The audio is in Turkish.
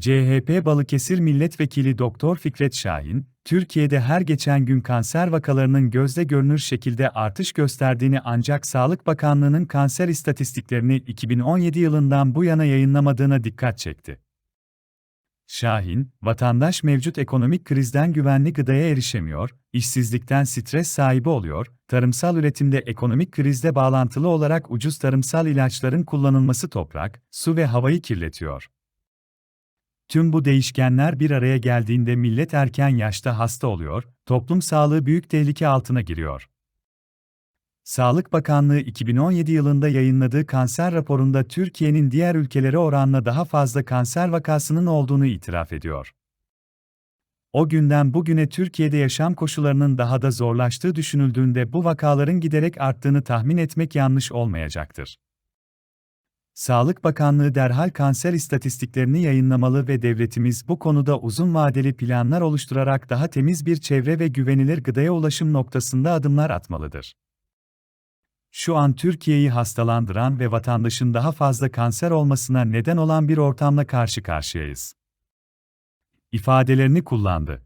CHP Balıkesir Milletvekili Doktor Fikret Şahin, Türkiye'de her geçen gün kanser vakalarının gözle görünür şekilde artış gösterdiğini ancak Sağlık Bakanlığı'nın kanser istatistiklerini 2017 yılından bu yana yayınlamadığına dikkat çekti. Şahin, vatandaş mevcut ekonomik krizden güvenli gıdaya erişemiyor, işsizlikten stres sahibi oluyor, tarımsal üretimde ekonomik krizle bağlantılı olarak ucuz tarımsal ilaçların kullanılması toprak, su ve havayı kirletiyor. Tüm bu değişkenler bir araya geldiğinde millet erken yaşta hasta oluyor, toplum sağlığı büyük tehlike altına giriyor. Sağlık Bakanlığı 2017 yılında yayınladığı kanser raporunda Türkiye'nin diğer ülkelere oranla daha fazla kanser vakasının olduğunu itiraf ediyor. O günden bugüne Türkiye'de yaşam koşullarının daha da zorlaştığı düşünüldüğünde bu vakaların giderek arttığını tahmin etmek yanlış olmayacaktır. Sağlık Bakanlığı derhal kanser istatistiklerini yayınlamalı ve devletimiz bu konuda uzun vadeli planlar oluşturarak daha temiz bir çevre ve güvenilir gıdaya ulaşım noktasında adımlar atmalıdır. Şu an Türkiye'yi hastalandıran ve vatandaşın daha fazla kanser olmasına neden olan bir ortamla karşı karşıyayız. ifadelerini kullandı.